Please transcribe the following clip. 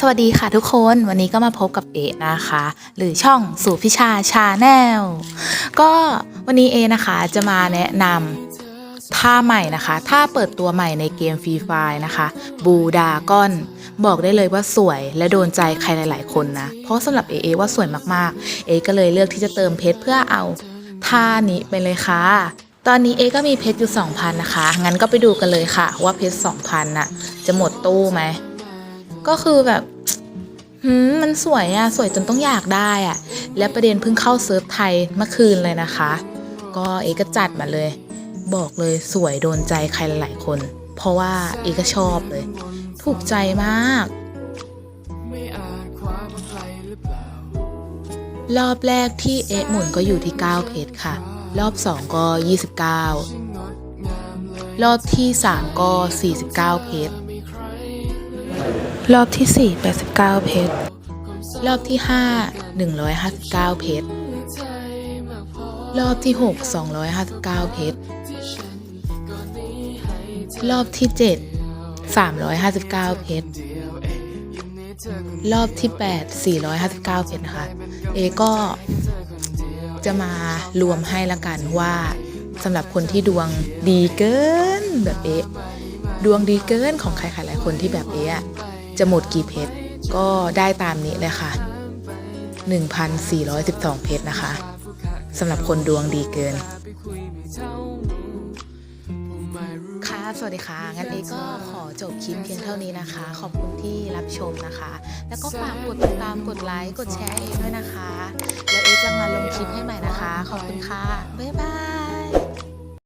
สวัสดีค่ะทุกคนวันนี้ก็มาพบกับเอนะคะ หรือช่องสู่พิชาชาแนลก็วันนี้เอนะคะจะมาแนะนำท่าใหม่นะคะท่าเปิดตัวใหม่ในเกมฟรีไฟนะคะบูดากอนบอกได้เลยว่าสวยและโดนใจใครหลาย ๆ คนนะ เพราะสำหรับเอเอว่าสวยมากๆเอก็เลยเลือกที่จะเติมเพชรเพื่อเอาท่านี้ไปเลยค่ะตอนนี้เอก็มีเพชรอยู่ 2,000 นะคะ งั้นก็ไปดูกันเลยค่ะ ว่าเพชร 2,000 น่ะ จะหมดตู้ไหม ก็คือแบบหืมมันสวยอะสวยจนต้องอยากได้อะและประเด็นเพิ่งเข้าเซิร์ฟไทยเมื่อคืนเลยนะคะ ก็เอก็จัดมาเลย บอกเลยสวยโดนใจใครหลายๆคน เพราะว่าเอก็ชอบเลย ถูกใจมาก รอบแรกที่เอะหมุนก็อยู่ที่ 9 เพชรค่ะ รอบ 2 ก็ 29 รอบที่ 3 ก็ 49 เพช รอบที่ 4 89 เพชร รอบที่ 5 159 เพชร รอบที่ 6 259 เพชร รอบที่ 7 359 เพชร รอบที่ 8 459 เพชรนะคะ เอก็จะมารวมให้ละกันว่าสำหรับคนที่ดวงดีเกินแบบเอดวงดีเกินของใครๆหลายคนที่แบบเออะ จะหมดกี่เพชรก็ได้ตามนี้เลยค่ะ 1,412 เพชรนะคะสำหรับคนดวงดีเกิน ค่ะ สวัสดีค่ะ งั้นเอก็ขอจบคลิปเพียงเท่านี้นะคะ ขอบคุณที่รับชมนะคะ แล้วก็ฝากกดติดตามกดไลค์ กดแชร์เอด้วยนะคะ แล้วเอจะมาลงคลิปให้ใหม่นะคะ ขอบคุณค่ะ บ๊ายบาย